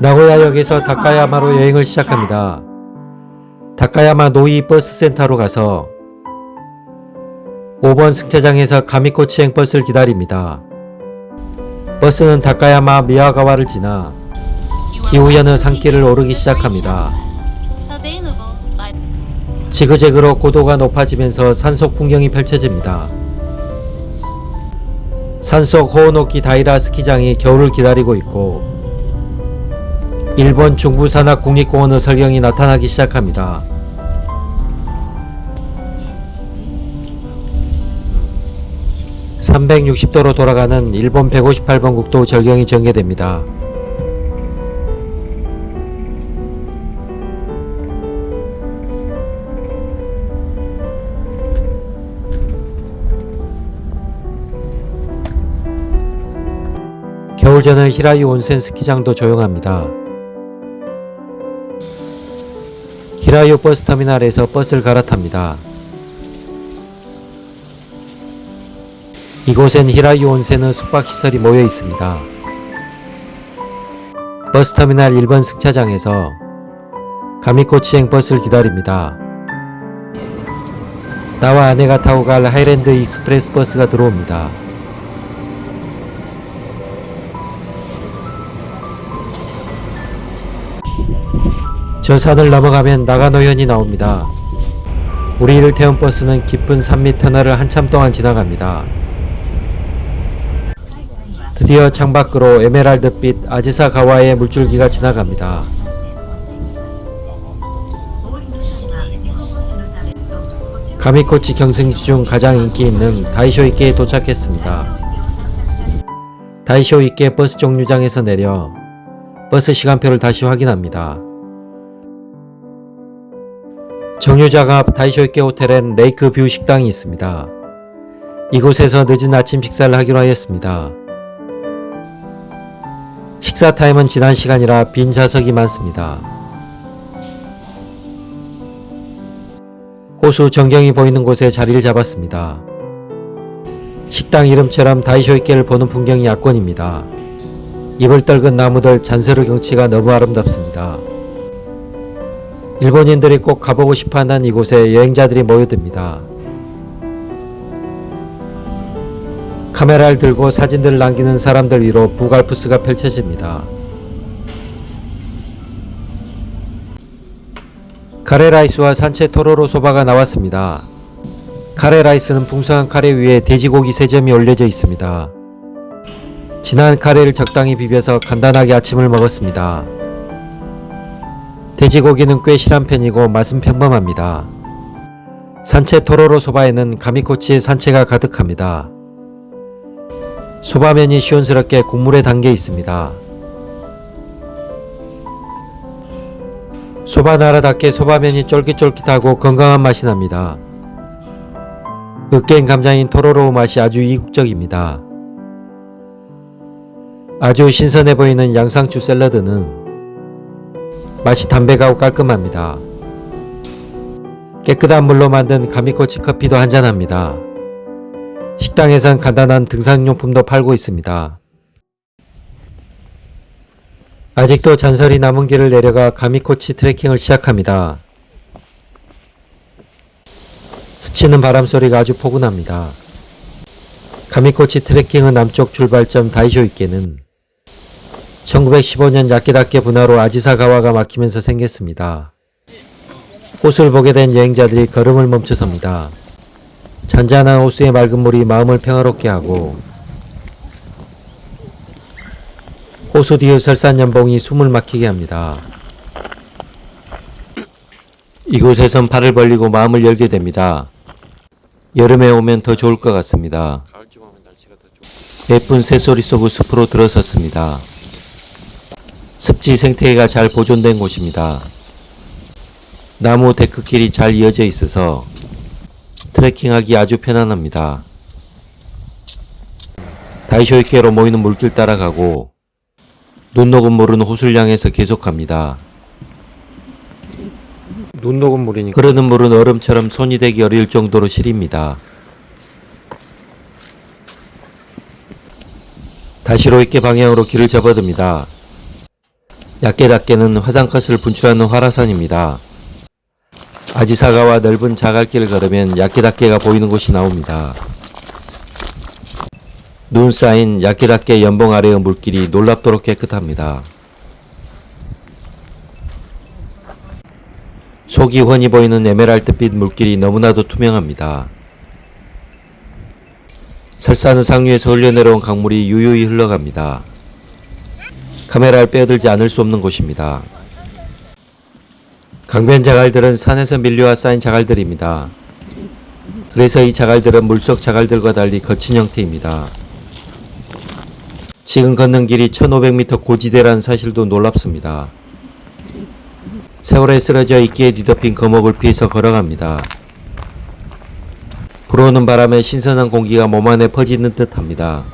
나고야역에서 다카야마로 여행을 시작합니다. 다카야마 노이 버스 센터로 가서 5번 승차장에서 가미코 치행 버스를 기다립니다. 버스는 다카야마 미야가와를 지나 기후현의 산길을 오르기 시작합니다. 지그재그로 고도가 높아지면서 산속 풍경이 펼쳐집니다. 산속 호오노키 다이라 스키장이 겨울을 기다리고 있고 일본 중부 산악 국립공원의 설경이 나타나기 시작합니다. (360도로) 돌아가는 일본 (158번) 국도 절경이 전개됩니다. 겨울전의 히라이 온센 스키장도 조용합니다. 히라이오 버스터미널에서 버스를 갈아탑니다. 이곳엔 히라이오 온센의 숙박시설이 모여 있습니다. 버스터미널 1번 승차장에서 가미코치행 버스를 기다립니다. 나와 아내가 타고 갈 하이랜드 익스프레스 버스가 들어옵니다. 저 산을 넘어가면 나가노현이 나옵니다. 우리를 태운 버스는 깊은 산밑 터널을 한참 동안 지나갑니다. 드디어 창밖으로 에메랄드빛 아지사 가와의 물줄기가 지나갑니다. 가미코치 경승지 중 가장 인기 있는 다이쇼 이케에 도착했습니다. 다이쇼 이케 버스 정류장에서 내려 버스 시간표를 다시 확인합니다. 앞 다이쇼이케 호텔엔 레이크 뷰 식당이 있습니다. 이곳에서 늦은 아침 식사를 하기로 하였습니다. 식사 타임은 지난 시간이라 빈 좌석이 많습니다. 호수 전경이 보이는 곳에 자리를 잡았습니다. 식당 이름처럼 다이쇼이케를 보는 풍경이 약권입니다. 입을 떨근 나무들 잔스루 경치가 너무 아름답습니다. 일본인들이 꼭 가보고 싶어 하는 이곳에 여행자들이 모여듭니다. 카메라를 들고 사진들을 남기는 사람들 위로 북알프스가 펼쳐집니다. 카레라이스와 산채 토로로 소바가 나왔습니다. 카레라이스는 풍성한 카레 위에 돼지고기 세 점이 올려져 있습니다. 진한 카레를 적당히 비벼서 간단하게 아침을 먹었습니다. 돼지고기는 꽤 실한 편이고 맛은 평범합니다. 산채 토로로 소바에는 가미코치의 산채가 가득합니다. 소바면이 시원스럽게 국물에 담겨 있습니다. 소바 나라답게 소바면이 쫄깃쫄깃하고 건강한 맛이 납니다. 으깬 감자인 토로로 맛이 아주 이국적입니다. 아주 신선해 보이는 양상추 샐러드는 맛이 담백하고 깔끔합니다. 깨끗한 물로 만든 가미코치 커피도 한잔합니다. 식당에선 간단한 등산용품도 팔고 있습니다. 아직도 잔설이 남은 길을 내려가 가미코치 트레킹을 시작합니다. 스치는 바람 소리가 아주 포근합니다. 가미코치 트레킹의 남쪽 출발점 다이쇼 이케는 1915년 야키다케 분화로 아지사가와가 막히면서 생겼습니다. 호수를 보게 된 여행자들이 걸음을 멈춰섭니다. 잔잔한 호수의 맑은 물이 마음을 평화롭게 하고 호수 뒤의 설산 연봉이 숨을 막히게 합니다. 이곳에선 팔을 벌리고 마음을 열게 됩니다. 여름에 오면 더 좋을 것 같습니다. 예쁜 새소리 속의 숲으로 들어섰습니다. 습지 생태계가 잘 보존된 곳입니다. 나무 데크길이 잘 이어져 있어서 트레킹하기 아주 편안합니다. 다이쇼이케로 모이는 물길 따라가고 눈 녹은 물은 호수를 향해서 계속합니다. 눈 녹은 물이니까. 흐르는 물은 얼음처럼 손이 대기 어려울 정도로 시립니다. 다시 로이케 방향으로 길을 접어듭니다. 약게답게는 화산컷을 분출하는 화라산입니다. 아지사가와 넓은 자갈길을 걸으면 약게답게가 보이는 곳이 나옵니다. 눈 쌓인 약게답게 연봉 아래의 물길이 놀랍도록 깨끗합니다. 속이 훤히 보이는 에메랄드빛 물길이 너무나도 투명합니다. 설사는 상류에서 흘려내려온 강물이 유유히 흘러갑니다. 카메라를 빼어들지 않을 수 없는 곳입니다. 강변 자갈들은 산에서 밀려와 쌓인 자갈들입니다. 그래서 이 자갈들은 물속 자갈들과 달리 거친 형태입니다. 지금 걷는 길이 1500m 고지대라는 사실도 놀랍습니다. 세월에 쓰러져 있기에 뒤덮인 거목을 피해서 걸어갑니다. 불어오는 바람에 신선한 공기가 몸 안에 퍼지는 듯 합니다.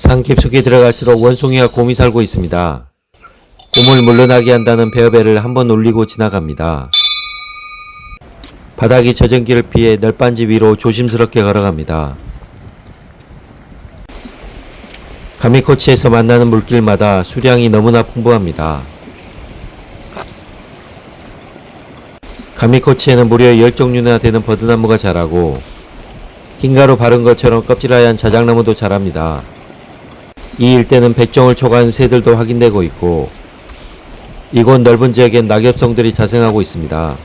산 깊숙이 들어갈수록 원숭이와 곰이 살고 있습니다. 곰을 물러나게 한다는 베어벨을 한번 울리고 지나갑니다. 바닥이 젖은 길을 피해 널빤지 위로 조심스럽게 걸어갑니다. 가미코치에서 만나는 물길마다 수량이 너무나 풍부합니다. 가미코치에는 무려 10종류나 되는 버드나무가 자라고 흰가루 바른 것처럼 껍질하얀 자작나무도 자랍니다. 이 일대는 백종을 초과한 새들도 확인되고 있고 이곳 넓은 지역엔 낙엽성들이 자생하고 있습니다.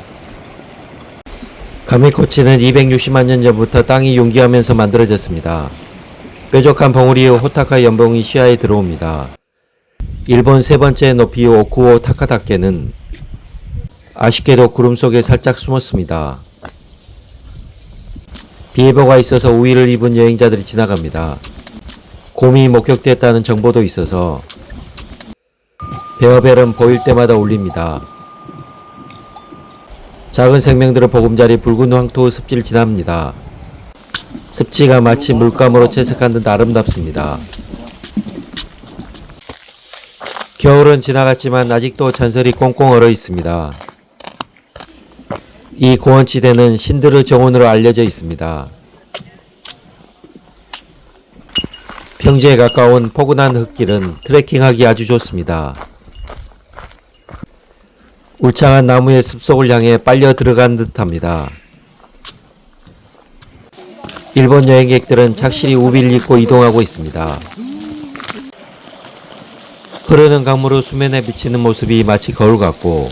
가미코치는 260만 년 전부터 땅이 용기하면서 만들어졌습니다. 뾰족한 봉우리의 호타카 연봉이 시야에 들어옵니다. 일본 세 번째 높이의 오쿠오 타카다케는 아쉽게도 구름 속에 살짝 숨었습니다. 비 예보가 있어서 우위를 입은 여행자들이 지나갑니다. 곰이 목격됐다는 정보도 있어서 베어벨은 보일 때마다 울립니다. 작은 생명들의 보금자리 붉은 황토 습지를 지납니다. 습지가 마치 물감으로 채색한 듯 아름답습니다. 겨울은 지나갔지만 아직도 잔설이 꽁꽁 얼어 있습니다. 이 고원지대는 신드르 정원으로 알려져 있습니다. 평지에 가까운 포근한 흙길은 트레킹하기 아주 좋습니다. 울창한 나무의 숲속을 향해 빨려 들어간 듯합니다. 일본 여행객들은 착실히 우비를 입고 이동하고 있습니다. 흐르는 강물의 수면에 비치는 모습이 마치 거울 같고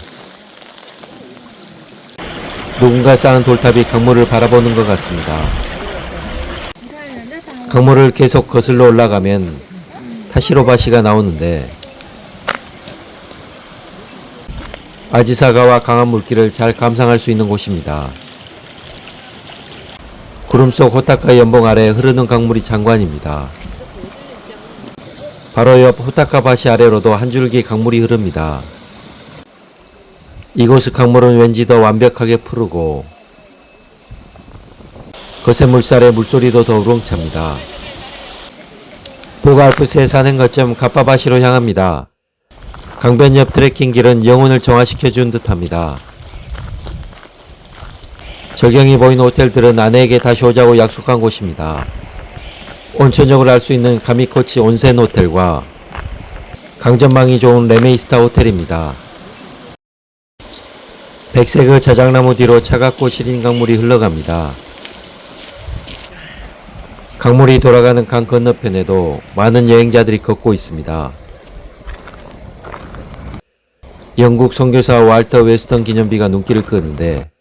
누군가 쌓은 돌탑이 강물을 바라보는 것 같습니다. 강물을 계속 거슬러 올라가면 타시로바시가 나오는데 아지사가와 강한 물길을 잘 감상할 수 있는 곳입니다. 구름 속 호타카 연봉 아래 흐르는 강물이 장관입니다. 바로 옆 호타카 바시 아래로도 한 줄기 강물이 흐릅니다. 이곳의 강물은 왠지 더 완벽하게 푸르고 거센 물살에 물소리도 더 우렁찹니다. 북알프스의 산행 거점 가파바시로 향합니다. 강변 옆 트레킹길은 영혼을 정화시켜준 듯합니다. 절경이 보이는 호텔들은 아내에게 다시 오자고 약속한 곳입니다. 온천적으로 할수 있는 가미코치 온센 호텔과 강전망이 좋은 레메이스타 호텔입니다. 백색의 자작나무 뒤로 차갑고 시린 강물이 흘러갑니다. 강물이 돌아가는 강 건너편에도 많은 여행자들이 걷고 있습니다. 영국 선교사 walter 웨스턴 기념비가 눈길을 끄는데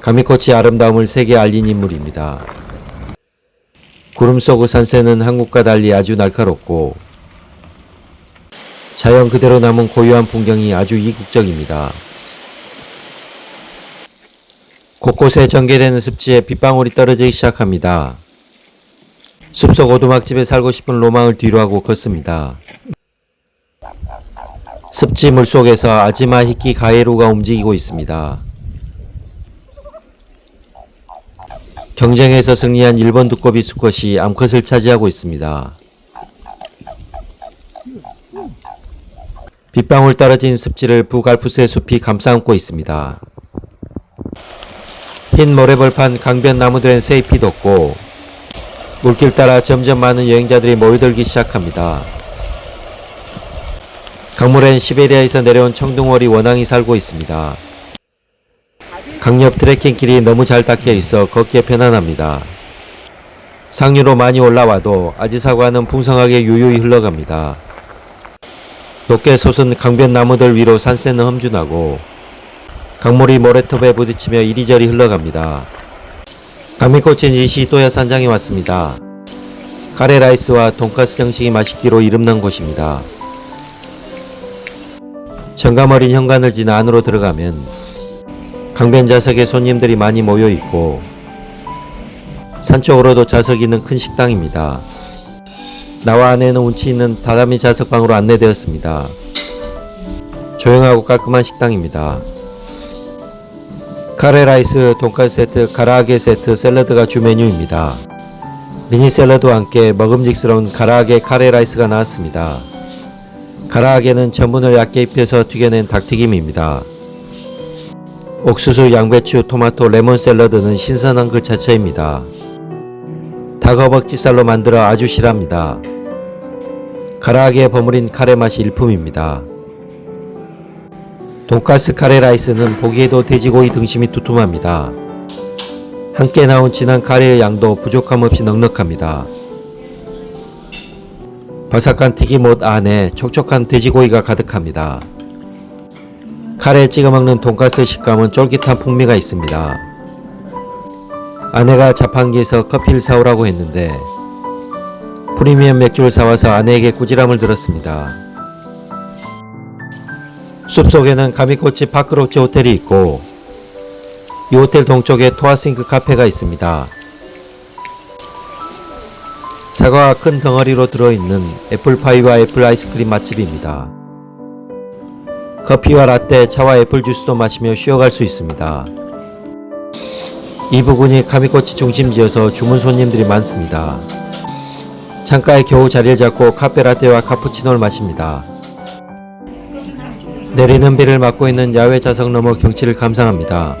가미코치 아름다움을 세계에 알린 인물입니다. 구름 속의 산세는 한국과 달리 아주 날카롭고 자연 그대로 남은 고유한 풍경이 아주 이국적입니다. 곳곳에 전개되는 습지에 빗방울이 떨어지기 시작합니다. 숲속 오두막집에 살고 싶은 로망을 뒤로하고 걷습니다. 습지 물속에서 아지마 히키 가에루가 움직이고 있습니다. 경쟁에서 승리한 일본 두꺼비 수컷이 암컷을 차지하고 있습니다. 빗방울 떨어진 습지를 북알프스의 숲이 감싸안고 있습니다. 흰 모래벌판 강변 나무들엔 새잎이 돋고 물길 따라 점점 많은 여행자들이 모여들기 시작합니다. 강물엔 시베리아에서 내려온 청둥오리 원앙이 살고 있습니다. 강옆 트레킹길이 너무 잘 닦여 있어 걷기에 편안합니다. 상류로 많이 올라와도 아지사과는 풍성하게 유유히 흘러갑니다. 높게 솟은 강변 나무들 위로 산새는 험준하고 강물이 모래톱에 부딪히며 이리저리 흘러갑니다. 강미꽃인 이시도야 산장에 왔습니다. 카레 라이스와 돈가스 정식이 맛있기로 이름난 곳입니다. 정감 어린 현관을 지나 안으로 들어가면 강변 좌석에 손님들이 많이 모여 있고 산쪽으로도 좌석이 있는 큰 식당입니다. 나와 아내는 운치 있는 다다미 좌석방으로 안내되었습니다. 조용하고 깔끔한 식당입니다. 카레라이스, 돈가스 세트, 가라아게 세트, 샐러드가 주 메뉴입니다. 미니 샐러드와 함께 먹음직스러운 가라아게 카레라이스가 나왔습니다. 가라아게는 전분을 얇게 입혀서 튀겨낸 닭튀김입니다. 옥수수, 양배추, 토마토, 레몬 샐러드는 신선한 그 자체입니다. 닭 허벅지살로 만들어 아주 실합니다. 가라아게에 버무린 카레 맛이 일품입니다. 돈가스 카레 라이스는 보기에도 돼지고기 등심이 두툼합니다. 함께 나온 진한 카레의 양도 부족함 없이 넉넉합니다. 바삭한 튀김옷 안에 촉촉한 돼지고기가 가득합니다. 카레에 찍어 먹는 돈가스 식감은 쫄깃한 풍미가 있습니다. 아내가 자판기에서 커피를 사오라고 했는데 프리미엄 맥주를 사와서 아내에게 꾸지람을 들었습니다. 숲속에는 가미꽃집 파크로치 호텔이 있고 이 호텔 동쪽에 토아싱크 카페가 있습니다. 사과가 큰 덩어리로 들어있는 애플파이와 애플 아이스크림 맛집입니다. 커피와 라떼, 차와 애플 주스도 마시며 쉬어갈 수 있습니다. 이 부근이 카미코치 중심지여서 주문 손님들이 많습니다. 창가에 겨우 자리를 잡고 카페 라떼와 카푸치노를 마십니다. 내리는 비를 맞고 있는 야외 좌석 너머 경치를 감상합니다.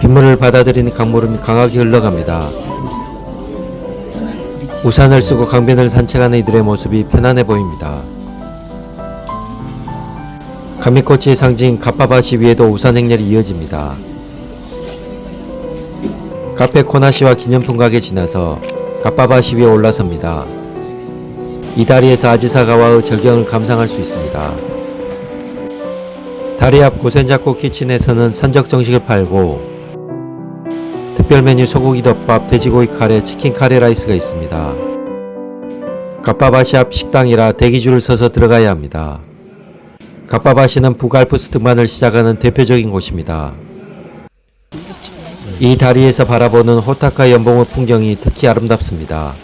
빗물을 받아들이는 강물은 강하게 흘러갑니다. 우산을 쓰고 강변을 산책하는 이들의 모습이 편안해 보입니다. 가미코치의 상징 가파바시 위에도 우산 행렬이 이어집니다. 카페 코나시와 기념품 가게 지나서 가파바시 위에 올라섭니다. 이 다리에서 아지사가와의 절경을 감상할 수 있습니다. 다리 앞 고센자코 키친에서는 산적 정식을 팔고 특별 메뉴 소고기 덮밥, 돼지고기 카레, 치킨 카레 라이스가 있습니다. 가빠바시 앞 식당이라 대기줄을 서서 들어가야 합니다. 가빠바시는 북알프스 등반을 시작하는 대표적인 곳입니다. 이 다리에서 바라보는 호타카 연봉의 풍경이 특히 아름답습니다.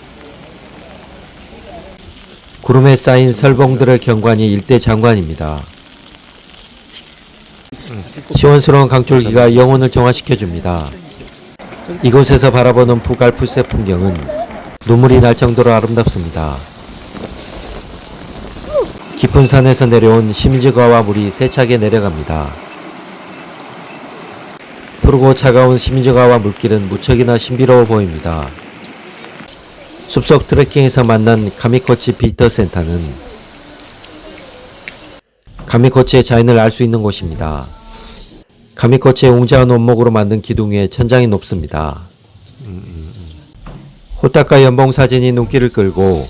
구름에 쌓인 설봉들의 경관이 일대 장관입니다. 시원스러운 강줄기가 영혼을 정화시켜 줍니다. 이곳에서 바라보는 북알프스의 풍경은 눈물이 날 정도로 아름답습니다. 깊은 산에서 내려온 심즈川물이 세차게 내려갑니다. 푸르고 차가운 심즈川물길은 무척이나 신비로워 보입니다. 숲속 트레킹에서 만난 가미코치 비지터 센터는 가미코치의 자연을 알 수 있는 곳입니다. 가미코치의 웅장한 원목으로 만든 기둥 위에 천장이 높습니다. 호타카 연봉 사진이 눈길을 끌고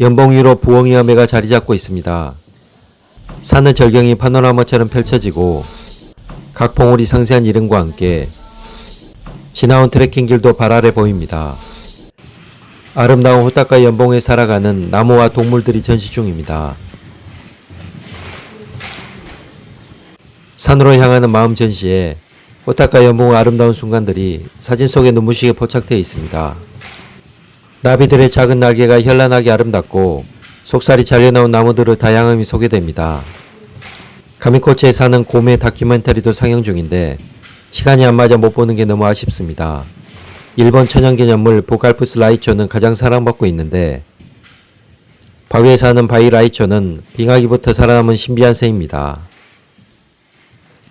연봉 위로 부엉이 섬매가 자리 잡고 있습니다. 산의 절경이 파노라마처럼 펼쳐지고 각 봉우리 상세한 이름과 함께 지나온 트레킹 길도 발 아래 보입니다. 아름다운 호타카 연봉에 살아가는 나무와 동물들이 전시 중입니다. 산으로 향하는 마음 전시에 호타카 연봉의 아름다운 순간들이 사진 속에 눈부시게 포착되어 있습니다. 나비들의 작은 날개가 현란하게 아름답고 속살이 잘려나온 나무들의 다양함이 소개됩니다. 가미코치에 사는 곰의 다큐멘터리도 상영 중인데 시간이 안 맞아 못 보는 게 너무 아쉽습니다. 일본 천연기념물 보칼프스 라이초는 가장 사랑받고 있는데 바위에 사는 바위 라이초는 빙하기부터 살아남은 신비한 새입니다.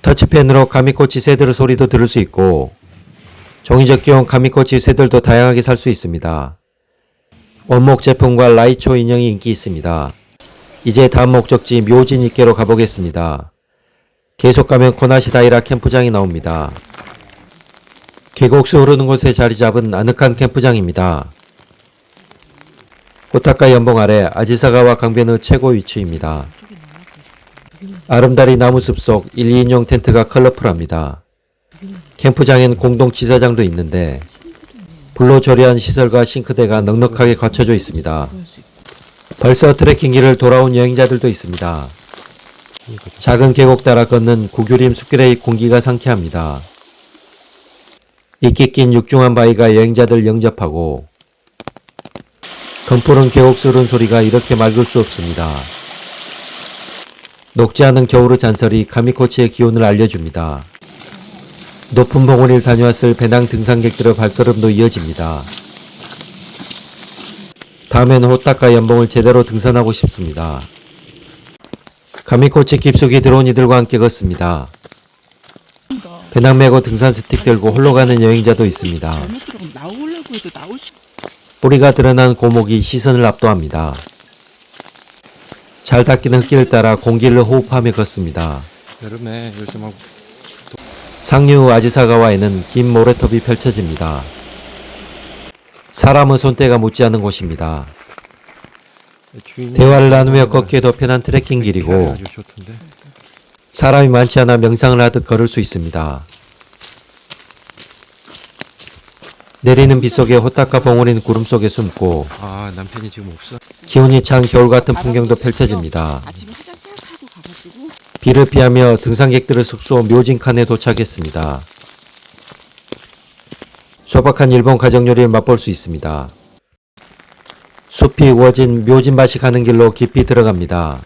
터치펜으로 가미코치 새들의 소리도 들을 수 있고 종이접 기 용 가미코치 새들도 다양하게 살 수 있습니다. 원목 제품과 라이초 인형이 인기 있습니다. 이제 다음 목적지 묘진 입계로 가보겠습니다. 계속 가면 코나시다이라 캠프장이 나옵니다. 계곡수 흐르는 곳에 자리 잡은 아늑한 캠프장입니다. 호타카 연봉 아래 아지사가와 강변의 최고 위치입니다. 아름다리 나무숲 속 1, 2인용 텐트가 컬러풀합니다. 캠프장엔 공동 지사장도 있는데 불로 조리한 시설과 싱크대가 넉넉하게 갖춰져 있습니다. 벌써 트레킹 길을 돌아온 여행자들도 있습니다. 작은 계곡 따라 걷는 구규림 숲길의 공기가 상쾌합니다. 이끼 낀 육중한 바위가 여행자들 영접하고 계곡 수른 소리가 이렇게 맑을 수 없습니다. 녹지 않은 겨울의 잔설이 카미코치의 기온을 알려줍니다. 높은 봉우리를 다녀왔을 배낭 등산객들의 발걸음도 이어집니다. 다음에는 호타카 연봉을 제대로 등산하고 싶습니다. 가미코치 깊숙이 들어온 이들과 함께 걷습니다. 배낭 메고 등산 스틱 들고 홀로 가는 여행자도 있습니다. 잘못 들어가면 나오려고 해도 나올 수 뿌리가 드러난 고목이 시선을 압도합니다. 잘 닦이는 흙길을 따라 공기를 호흡하며 걷습니다. 여름에 요즘 하고 상류 아지사가와에는 긴 모래톱이 펼쳐집니다. 사람의 손때가 묻지 않은 곳입니다. 주인이 대화를 나누며 걷기에도 편한 트레킹 길이고 아주 좋던데. 사람이 많지 않아 명상을 하듯 걸을 수 있습니다. 내리는 비 속에 호타카 봉우리는 구름 속에 숨고 아 남편이 지금 없어. 기운이 찬 겨울 같은 풍경도 펼쳐집니다. 아침에 화장 싹 하고 가가지고 비를 피하며 등산객들의 숙소 묘진칸에 도착했습니다. 소박한 일본 가정 요리를 맛볼 수 있습니다. 숲이 우거진 묘진밭이 가는 길로 깊이 들어갑니다.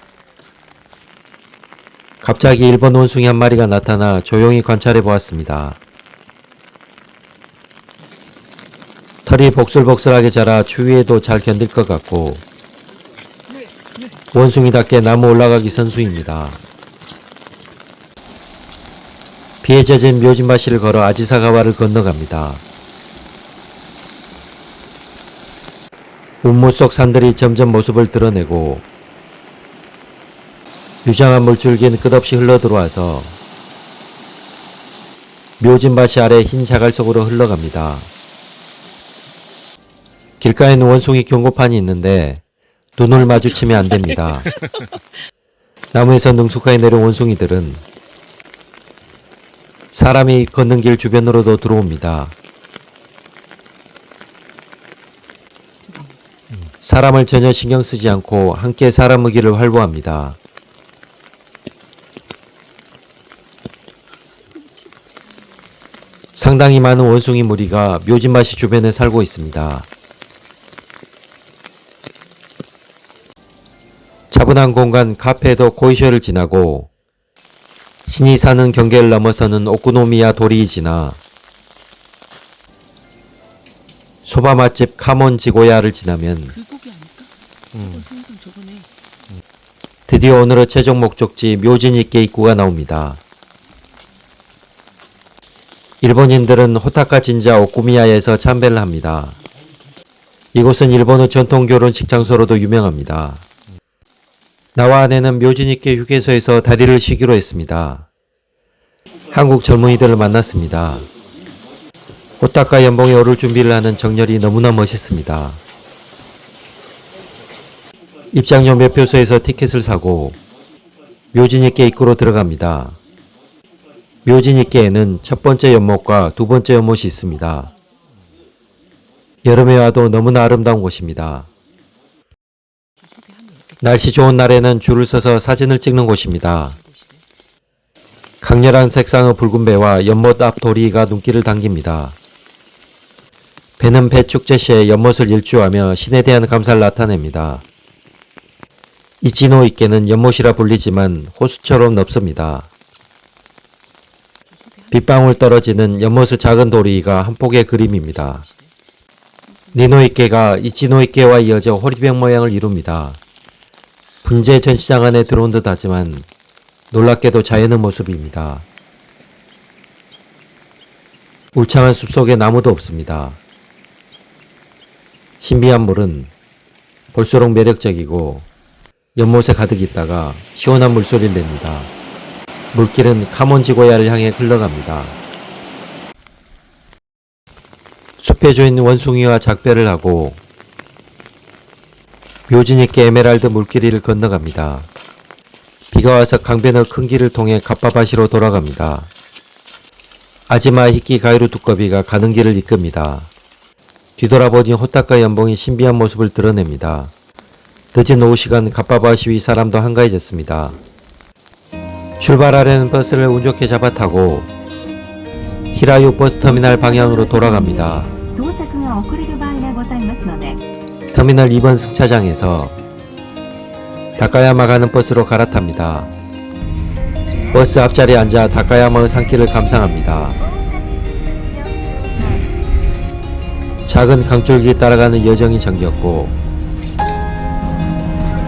갑자기 일본 원숭이 한 마리가 나타나 조용히 관찰해 보았습니다. 털이 복슬복슬하게 자라 추위에도 잘 견딜 것 같고 원숭이답게 나무 올라가기 선수입니다. 비에 젖은 묘진바시를 걸어 아지사가와를 건너갑니다. 운무 속 산들이 점점 모습을 드러내고 유장한 물줄기는 끝없이 흘러들어와서 묘진바시 아래 흰 자갈 속으로 흘러갑니다. 길가에는 원숭이 경고판이 있는데 눈을 마주치면 안 됩니다. 나무에서 능숙하게 내려온 원숭이들은 사람이 걷는 길 주변으로도 들어옵니다. 사람을 전혀 신경 쓰지 않고 함께 사람의 길을 활보합니다. 상당히 많은 원숭이 무리가 묘진마시 주변에 살고 있습니다. 차분한 공간 카페도 고이쇼를 지나고 신이 사는 경계를 넘어서는 오쿠노미야 도리이 지나 소바 맛집 카몬 지고야를 지나면? 음. 드디어 오늘의 최종 목적지 묘진이께 입구가 나옵니다. 일본인들은 호타카 진자 오쿠미야에서 참배를 합니다. 이곳은 일본의 전통 결혼식 장소로도 유명합니다. 나와 아내는 묘진이께 휴게소에서 다리를 쉬기로 했습니다. 한국 젊은이들을 만났습니다. 호타카 연봉에 오를 준비를 하는 정열이 너무나 멋있습니다. 입장료 매표소에서 티켓을 사고 묘진이께 입구로 들어갑니다. 묘진이께에는 첫 번째 연못과 두 번째 연못이 있습니다. 여름에 와도 너무나 아름다운 곳입니다. 날씨 좋은 날에는 줄을 서서 사진을 찍는 곳입니다. 강렬한 색상의 붉은 배와 연못 앞 도리가 눈길을 당깁니다. 배는 배 축제 시에 연못을 일주하며 신에 대한 감사를 나타냅니다. 이치노 이께는 연못이라 불리지만 호수처럼 넓습니다. 빗방울 떨어지는 연못의 작은 도리가 한 폭의 그림입니다. 니노 이께가 이치노 이께와 이어져 호리병 모양을 이룹니다. 분재 전시장 안에 들어온 듯 하지만 놀랍게도 자연의 모습입니다. 울창한 숲속에 나무도 없습니다. 신비한 물은 볼수록 매력적이고 연못에 가득 있다가 시원한 물소리를 냅니다. 물길은 카몬지고야를 향해 흘러갑니다. 숲의 주인 원숭이와 작별을 하고 묘진 있게 에메랄드 물길이를 건너갑니다. 비가 와서 강변의 큰 길을 통해 갑바바시로 돌아갑니다. 아지마 히키 가이루 두꺼비가 가는 길을 이끕니다. 뒤돌아보니 호타카 연봉이 신비한 모습을 드러냅니다. 늦은 오후 시간 갑바바시 위 사람도 한가해졌습니다. 출발하려는 버스를 운 좋게 잡아타고 히라유 버스터미널 방향으로 돌아갑니다. 터미널 2번 승차장에서 다카야마 가는 버스로 갈아탑니다. 버스 앞자리에 앉아 다카야마의 산길을 감상합니다. 작은 강줄기 따라가는 여정이 정겼고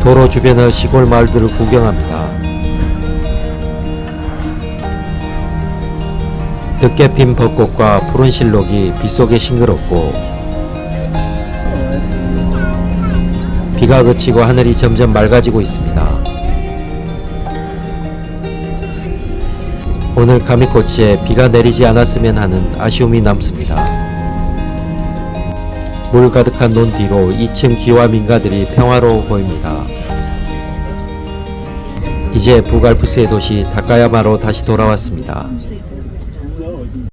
도로 주변의 시골 마을들을 구경합니다. 늦게 핀 벚꽃과 푸른 실록이 빗속에 싱그럽고 비가 그치고 하늘이 점점 맑아지고 있습니다. 오늘 가미코치에 비가 내리지 않았으면 하는 아쉬움이 남습니다. 물 가득한 논 뒤로 2층 기와 민가들이 평화로워 보입니다. 이제 부갈푸스의 도시 다카야마로 다시 돌아왔습니다.